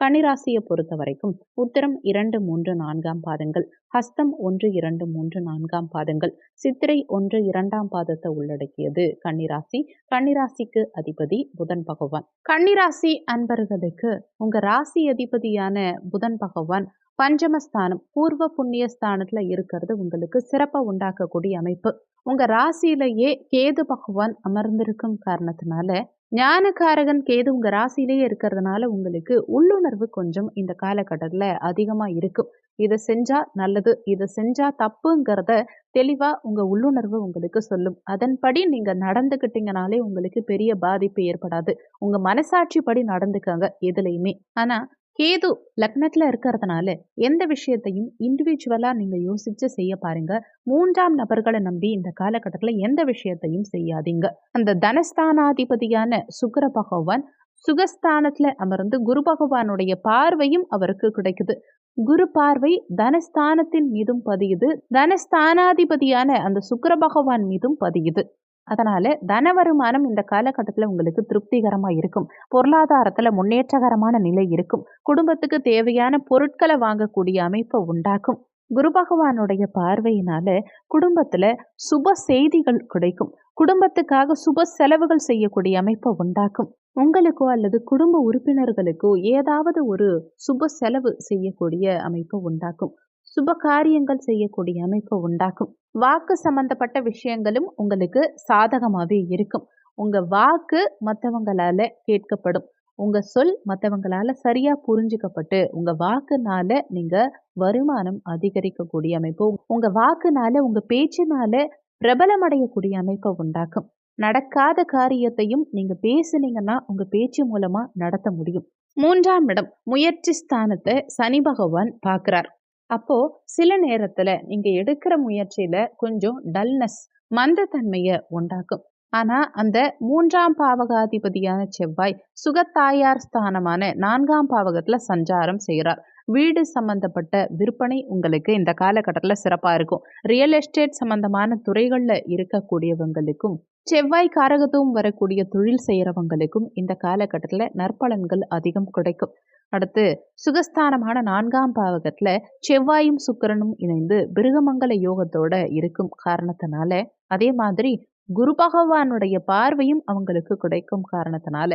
கன்னிராசியை பொறுத்த வரைக்கும் உத்தரம் இரண்டு மூன்று நான்காம் பாதங்கள். ஹஸ்தம் ஒன்று இரண்டு மூன்று நான்காம் பாதங்கள். சித்திரை ஒன்று இரண்டாம் பாதத்தை உள்ளடக்கியது கன்னிராசி. கன்னிராசிக்கு அதிபதி புதன் பகவான். கன்னிராசி அன்பர்களுக்கு உங்க ராசி அதிபதியான புதன் பகவான் பஞ்சமஸ்தானம் பூர்வ புண்ணிய ஸ்தானத்துல இருக்கிறது உங்களுக்கு சிறப்பை உண்டாக்கக்கூடிய அமைப்பு. உங்க ராசியிலேயே கேது பகவான் அமர்ந்திருக்கும் காரணத்தினால ஞானகாரகன் கேது உங்க ராசியிலேயே இருக்கிறதுனால உங்களுக்கு உள்ளுணர்வு கொஞ்சம் இந்த காலகட்டத்தில் அதிகமாக இருக்கும். இதை செஞ்சா நல்லது இதை செஞ்சா தப்புங்கிறத தெளிவாக உங்க உள்ளுணர்வு உங்களுக்கு சொல்லும். அதன்படி நீங்க நடந்துக்கிட்டீங்கனாலே உங்களுக்கு பெரிய பாதிப்பு ஏற்படாது. உங்க மனசாட்சி படி நடந்துக்கங்க எதுலையுமே. ஆனால் கேது லக்னத்தில் இருக்கிறதுனால எந்த விஷயத்தையும் இண்டிவிஜுவலாக நீங்கள் யோசித்து செய்ய பாருங்க. மூன்றாம் நபர்களை நம்பி இந்த காலகட்டத்தில் எந்த விஷயத்தையும் செய்யாதீங்க. அந்த தனஸ்தானாதிபதியான சுக்கர பகவான் சுகஸ்தானத்தில் அமர்ந்து குரு பகவானுடைய பார்வையும் அவருக்கு கிடைக்குது. குரு பார்வை தனஸ்தானத்தின் மீதும் பதியுது. தனஸ்தானாதிபதியான அந்த சுக்கர பகவான் மீதும் பதியுது. அதனால் தன வருமானம் இந்த காலகட்டத்தில் உங்களுக்கு திருப்திகரமாக இருக்கும். பொருளாதாரத்தில் முன்னேற்றகரமான நிலை இருக்கும். குடும்பத்துக்கு தேவையான பொருட்களை வாங்கக்கூடிய அமைப்பை உண்டாக்கும். குரு பகவானுடைய பார்வையினால குடும்பத்துல சுப செய்திகள் கிடைக்கும். குடும்பத்துக்காக சுப செலவுகள் செய்யக்கூடிய அமைப்பை உண்டாக்கும். உங்களுக்கோ அல்லது குடும்ப உறுப்பினர்களுக்கோ ஏதாவது ஒரு சுப செலவு செய்யக்கூடிய அமைப்பை உண்டாக்கும். சுப காரியங்கள் செய்யக்கூடிய அமைப்பை உண்டாக்கும். வாக்கு சம்பந்தப்பட்ட விஷயங்களும் உங்களுக்கு சாதகமாகவே இருக்கும். உங்கள் வாக்கு மற்றவங்களால கேட்கப்படும். உங்கள் சொல் மற்றவங்களால சரியாக புரிஞ்சுக்கப்பட்டு உங்கள் வாக்குனால நீங்கள் வருமானம் அதிகரிக்கக்கூடிய அமைப்பு உங்கள் வாக்குனால உங்கள் பேச்சினால பிரபலமடையக்கூடிய அமைப்பை உண்டாக்கும். நடக்காத காரியத்தையும் நீங்கள் பேசுனீங்கன்னா உங்கள் பேச்சு மூலமாக நடத்த முடியும். மூன்றாம் இடம் முயற்சி ஸ்தானத்தை சனி பகவான் பார்க்குறார். அப்போ சில நேரத்துல நீங்க எடுக்கிற முயற்சியில கொஞ்சம் டல்னஸ் மந்தத்தன்மையை உண்டாக்கும். ஆனா அந்த மூன்றாம் பாவகாதிபதியான செவ்வாய் சுகத்தாயார் ஸ்தானமான நான்காம் பாவகத்துல சஞ்சாரம் செய்கிறார் வீடு சம்பந்தப்பட்ட விற்பனை உங்களுக்கு இந்த காலகட்டத்தில் சிறப்பாக இருக்கும். ரியல் எஸ்டேட் சம்பந்தமான துறைகளில் இருக்கக்கூடியவங்களுக்கும் செவ்வாய் காரகத்துவம் வரக்கூடிய தொழில் செய்கிறவங்களுக்கும் இந்த காலகட்டத்தில் நற்பலன்கள் அதிகம் கிடைக்கும். அடுத்து சுகஸ்தானமான நான்காம் பாவகத்தில் செவ்வாயும் சுக்கரனும் இணைந்து பிருகமங்கல யோகத்தோட இருக்கும் காரணத்தினால அதே மாதிரி குரு பகவானுடைய பார்வையும் அவங்களுக்கு கிடைக்கும் காரணத்தினால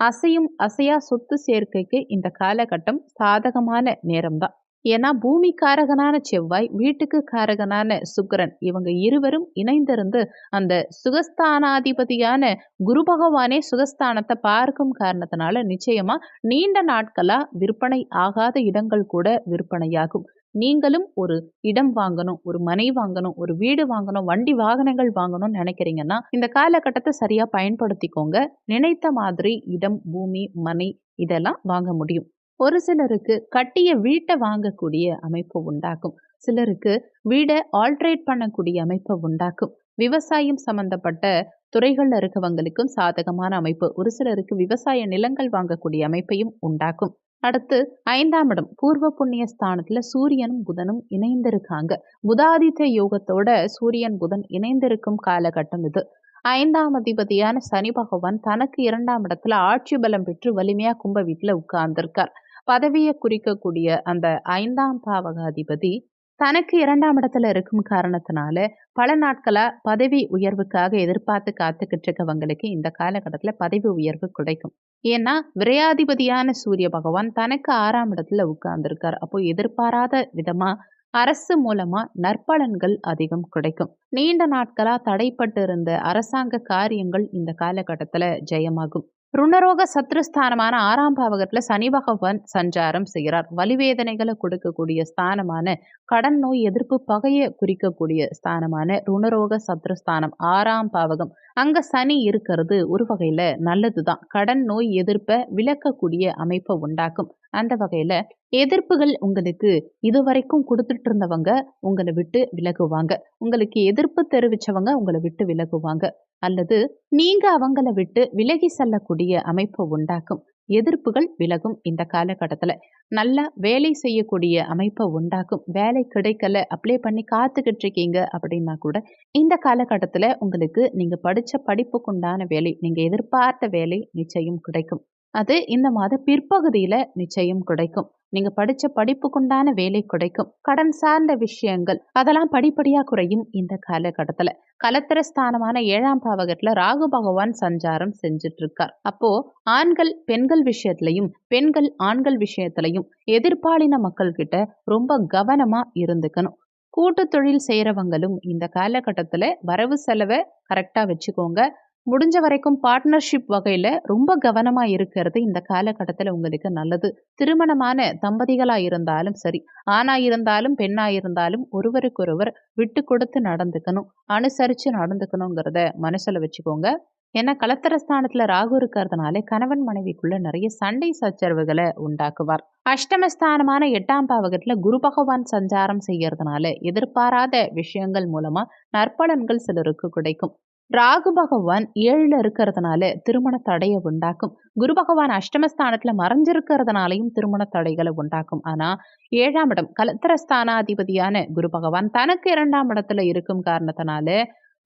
அசையும் அசையா சொத்து சேர்க்கைக்கு இந்த காலகட்டம் சாதகமான நேரம்தான். ஏன்னா பூமி காரகனான செவ்வாய் வீட்டுக்கு காரகனான சுக்கரன் இவங்க இருவரும் இணைந்திருந்து அந்த சுகஸ்தானாதிபதியான குரு பகவானே சுகஸ்தானத்தை பார்க்கும் காரணத்தினால நிச்சயமா நீண்ட நாட்களா விற்பனை ஆகாத இடங்கள் கூட விற்பனையாகும். நீங்களும் ஒரு இடம் வாங்கணும் ஒரு மனை வாங்கணும் ஒரு வீடு வாங்கணும் வண்டி வாகனங்கள் வாங்கணும்னு நினைக்கிறீங்கன்னா இந்த காலகட்டத்தை சரியா பயன்படுத்திக்கோங்க. நினைத்த மாதிரி இடம் பூமி மனை இதெல்லாம் வாங்க முடியும். ஒரு சிலருக்கு கட்டிய வீட்டை வாங்கக்கூடிய அமைப்பு உண்டாக்கும் சிலருக்கு வீடை ஆல்ட்ரேட் பண்ணக்கூடிய அமைப்பை உண்டாக்கும் விவசாயம் சம்பந்தப்பட்ட துறைகளில் இருக்கவங்களுக்கும் சாதகமான அமைப்பு. ஒரு சிலருக்கு விவசாய நிலங்கள் வாங்கக்கூடிய அமைப்பையும் உண்டாக்கும். அடுத்து ஐந்தாம் இடம் பூர்வ புண்ணிய ஸ்தானத்துல சூரியனும் புதனும் இணைந்திருக்காங்க. புதாதித்ய யோகத்தோட சூரியன் புதன் இணைந்திருக்கும் காலகட்டம் இது. ஐந்தாம் அதிபதியான சனி பகவான் தனக்கு இரண்டாம் இடத்துல ஆட்சி பலம் பெற்று வலிமையா கும்ப வீட்டுல உட்கார்ந்திருக்கார். பதவியை குறிக்கக்கூடிய அந்த ஐந்தாம் பாவகாதிபதி தனக்கு இரண்டாம் இடத்துல இருக்கும் காரணத்தினால பல நாட்களா பதவி உயர்வுக்காக எதிர்பார்த்து காத்துக்கிட்டு இருக்கவங்களுக்கு இந்த காலகட்டத்தில் பதவி உயர்வு கிடைக்கும். ஏன்னா விரையாதிபதியான சூரிய பகவான் தனக்கு ஆறாம் இடத்துல உட்கார்ந்துருக்கார். அப்போ எதிர்பாராத விதமா அரசு மூலமா நற்பலன்கள் அதிகம் கிடைக்கும். நீண்ட நாட்களா தடைப்பட்டு இருந்த அரசாங்க காரியங்கள் இந்த காலகட்டத்துல ஜெயமாகும். ருணரோக சத்ருஸ்தானமான ஆறாம் பாவகத்தில் சனி பகவான் சஞ்சாரம் செய்கிறார். வலிவேதனைகளை கொடுக்கக்கூடிய ஸ்தானமான கடன் நோய் எதிர்ப்பு பகையை குறிக்கக்கூடிய ஸ்தானமான ருணரோக சத்ருஸ்தானம் ஆறாம் பாவகம். அங்க சனி இருக்கிறது ஒரு வகையில நல்லதுதான். கடன் நோய் எதிர்ப்பை விளக்கக்கூடிய அமைப்பை உண்டாக்கும். அந்த வகையில எதிர்ப்புகள் உங்களுக்கு இதுவரைக்கும் கொடுத்துட்டு இருந்தவங்க உங்களை விட்டு விலகுவாங்க. உங்களுக்கு எதிர்ப்பு தெரிவிச்சவங்க உங்களை விட்டு விலகுவாங்க. அல்லது நீங்க அவங்கள விட்டு விலகி செல்லக்கூடிய அமைப்பு உண்டாக்கும் எதிர்ப்புகள் விலகும் இந்த காலகட்டத்தில். நல்லா வேலை செய்யக்கூடிய அமைப்பை உண்டாக்கும். வேலை கிடைக்கல அப்ளை பண்ணி காத்துக்கிட்டு இருக்கீங்க அப்படின்னா கூட இந்த காலகட்டத்தில் உங்களுக்கு நீங்கள் படித்த படிப்புக்குண்டான வேலை நீங்கள் எதிர்பார்த்த வேலை நிச்சயம் கிடைக்கும். அது இந்த மாத பிற்பகுதியில் நிச்சயம் கிடைக்கும். நீங்க படிச்ச படிப்புக்குண்டான வேலை கிடைக்கும். கடன் சார்ந்த விஷயங்கள் அதெல்லாம் படிப்படியா குறையும் இந்த காலகட்டத்துல. கலத்திர ஸ்தானமான ஏழாம் பாவகத்துல ராகு பகவான் சஞ்சாரம் செஞ்சுட்டு இருக்கார் அப்போ ஆண்கள் பெண்கள் விஷயத்திலையும் பெண்கள் ஆண்கள் விஷயத்திலையும் எதிர்பாலின மக்கள் கிட்ட ரொம்ப கவனமா இருந்துக்கணும். கூட்டு தொழில் செய்கிறவங்களும் இந்த காலகட்டத்தில் வரவு செலவை கரெக்டாக வச்சுக்கோங்க. முடிஞ்ச வரைக்கும் பார்ட்னர்ஷிப் வகையில் ரொம்ப கவனமாக இருக்கிறது இந்த காலகட்டத்தில் உங்களுக்கு நல்லது. திருமணமான தம்பதிகளாக இருந்தாலும் சரி ஆணாக இருந்தாலும் பெண்ணாக இருந்தாலும் ஒருவருக்கொருவர் விட்டு கொடுத்து நடந்துக்கணும் அனுசரித்து நடந்துக்கணுங்கிறத மனசில் வச்சுக்கோங்க. ஏன்னா கலத்தரஸ்தானத்தில் ராகு இருக்கிறதுனால கணவன் மனைவிக்குள்ள நிறைய சண்டை சச்சரவுகளை உண்டாக்குவார். அஷ்டமஸ்தானமான எட்டாம் பாவகத்தில் குரு பகவான் சஞ்சாரம் செய்யறதுனால எதிர்பாராத விஷயங்கள் மூலமா நற்பலன்கள் சிலருக்கு கிடைக்கும். ராகு பகவான் ஏழுல இருக்கிறதுனால திருமண தடையை உண்டாக்கும். குரு பகவான் அஷ்டமஸ்தானத்தில் மறைஞ்சிருக்கிறதுனாலையும் திருமண தடைகளை உண்டாக்கும். ஆனா ஏழாம் இடம் கலத்திரஸ்தானாதிபதியான குரு பகவான் தனக்கு இரண்டாம் இடத்துல இருக்கும் காரணத்தினால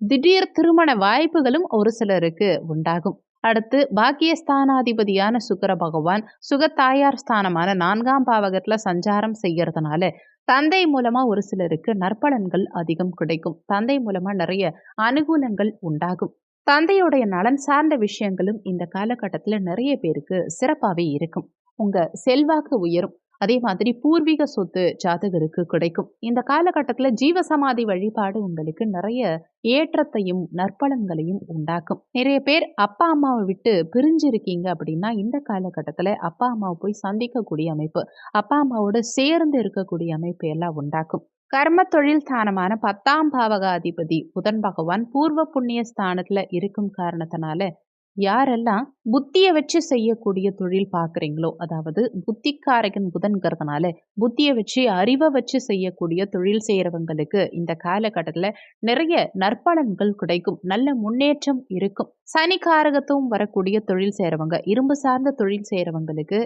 திடீர் திருமண வாய்ப்புகளும் ஒரு சிலருக்கு உண்டாகும். அடுத்து பாக்கியஸ்தானாதிபதியான சுக்கர பகவான் சுகத்தாயார் ஸ்தானமான நான்காம் பாவகத்துல சஞ்சாரம் செய்யறதுனால தந்தை மூலமா ஒரு சிலருக்கு நற்பலன்கள் அதிகம் கிடைக்கும். தந்தை மூலமா நிறைய அனுகூலங்கள் உண்டாகும். தந்தையுடைய நலன் சார்ந்த விஷயங்களும் இந்த காலகட்டத்தில் நிறைய பேருக்கு சிறப்பாகவே இருக்கும். உங்க செல்வாக்கு உயரும். அதே மாதிரி பூர்வீக சொத்து ஜாதகருக்கு கிடைக்கும். இந்த காலகட்டத்தில் ஜீவசமாதி வழிபாடு உங்களுக்கு நிறைய ஏற்றத்தையும் நற்பலன்களையும் உண்டாக்கும். நிறைய பேர் அப்பா அம்மாவை விட்டு பிரிஞ்சிருக்கீங்க அப்படின்னா இந்த காலகட்டத்தில் அப்பா அம்மாவை போய் சந்திக்கக்கூடிய அமைப்பு அப்பா அம்மாவோட சேர்ந்து இருக்கக்கூடிய அமைப்பு எல்லாம் உண்டாக்கும். கர்ம தொழில் ஸ்தானமான பத்தாம் பாவகாதிபதி புதன் பகவான் பூர்வ புண்ணிய ஸ்தானத்துல இருக்கும் காரணத்தினால யாரெல்லாம் புத்தியை வச்சு செய்யக்கூடிய தொழில் பார்க்குறீங்களோ அதாவது புத்திக்காரகன் புதன்கிறதுனால புத்தியை வச்சு அறிவை வச்சு செய்யக்கூடிய தொழில் செய்கிறவங்களுக்கு இந்த காலகட்டத்தில் நிறைய நற்பலன்கள் கிடைக்கும். நல்ல முன்னேற்றம் இருக்கும். சனிக்காரகத்தும் வரக்கூடிய தொழில் செய்கிறவங்க இரும்பு சார்ந்த தொழில் செய்கிறவங்களுக்கு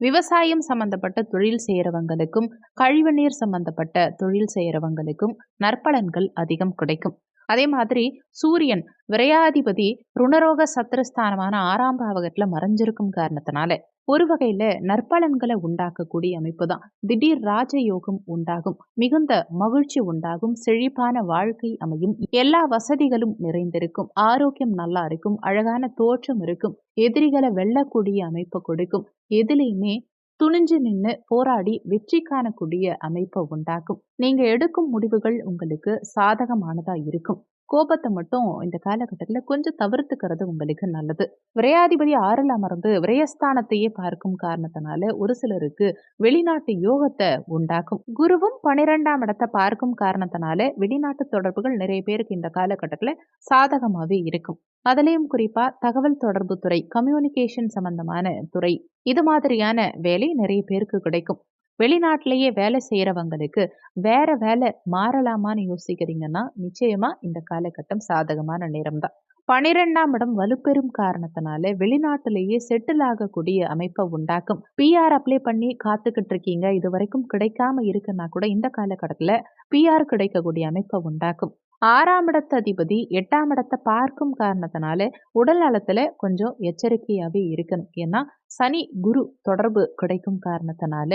விவசாயம் சம்பந்தப்பட்ட தொழில் செய்கிறவங்களுக்கும் கழிவுநீர் சம்பந்தப்பட்ட தொழில் செய்கிறவங்களுக்கும் நற்பலன்கள் அதிகம் கிடைக்கும். அதே மாதிரி சூரியன் விரையாதிபதி ருணரோக சத்திரஸ்தானமான ஆறாம் பாவகத்தில் மறைஞ்சிருக்கும் காரணத்தினால ஒரு வகையில நற்பலன்களை உண்டாக்கக்கூடிய அமைப்பு தான் திடீர் ராஜயோகம் உண்டாகும் மிகுந்த மகிழ்ச்சி உண்டாகும் செழிப்பான வாழ்க்கை அமையும் எல்லா வசதிகளும் நிறைந்திருக்கும் ஆரோக்கியம் நல்லா இருக்கும் அழகான தோற்றம் இருக்கும் எதிரிகளை வெல்லக்கூடிய அமைப்பை கொடுக்கும் எதுலேயுமே துணிஞ்சு நின்று போராடி வெற்றி காணக்கூடிய அமைப்பை உண்டாக்கும். நீங்க எடுக்கும் முடிவுகள் உங்களுக்கு சாதகமானதா இருக்கும். கோபத்தை மட்டும் இந்த காலகட்டத்தில் கொஞ்சம் தவிர்த்துக்கிறது உங்களுக்கு நல்லது. விரையாதிபதி ஆறில் அமர்ந்து விரயஸ்தானத்தையே பார்க்கும் காரணத்தினால ஒரு சிலருக்கு வெளிநாட்டு யோகத்தை உண்டாக்கும். குருவும் பனிரெண்டாம் இடத்தை பார்க்கும் காரணத்தினால வெளிநாட்டு தொடர்புகள் நிறைய பேருக்கு இந்த காலகட்டத்தில் சாதகமாகவே இருக்கும். அதுலேயும் குறிப்பாக தகவல் தொடர்பு துறை கம்யூனிகேஷன் சம்பந்தமான துறை இது மாதிரியான வேலை நிறைய பேருக்கு கிடைக்கும். வெளிநாட்டிலேயே வேலை செய்கிறவங்களுக்கு வேற வேலை மாறலாமான்னு யோசிக்கிறீங்கன்னா நிச்சயமா இந்த காலகட்டம் சாதகமான நேரம் தான் பனிரெண்டாம் இடம் வலுப்பெறும் காரணத்தினால வெளிநாட்டிலேயே செட்டில் ஆகக்கூடிய அமைப்பை உண்டாக்கும். பிஆர் அப்ளை பண்ணி காத்துக்கிட்டு இருக்கீங்க இது வரைக்கும் கிடைக்காம இருக்குன்னா கூட இந்த காலகட்டத்தில் பிஆர் கிடைக்கக்கூடிய அமைப்பை உண்டாக்கும். ஆறாம் இடத்த அதிபதி எட்டாம் இடத்தை பார்க்கும் காரணத்தினால உடல் நலத்துல கொஞ்சம் எச்சரிக்கையாவே இருக்கணும். ஏன்னா சனி குரு தொடர்பு கிடைக்கும் காரணத்தினால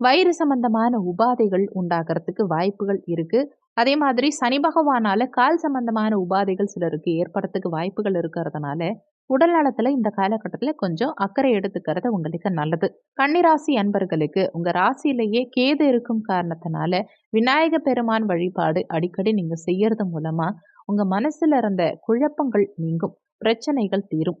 வயிறு சம்பந்தமான உபாதைகள் உண்டாகிறதுக்கு வாய்ப்புகள் இருக்கு. அதே மாதிரி சனி பகவானால கால் சம்பந்தமான உபாதைகள் சிலருக்கு ஏற்படுறதுக்கு வாய்ப்புகள் இருக்கிறதுனால உடல் நலத்துல இந்த காலகட்டத்தில் கொஞ்சம் அக்கறை எடுத்துக்கிறது உங்களுக்கு நல்லது. கன்னிராசி அன்பர்களுக்கு உங்க ராசியிலேயே கேது இருக்கும் காரணத்தினால விநாயக பெருமான் வழிபாடு அடிக்கடி நீங்க செய்யறது மூலமா உங்க மனசுல இருந்த குழப்பங்கள் நீங்கும் பிரச்சனைகள் தீரும்.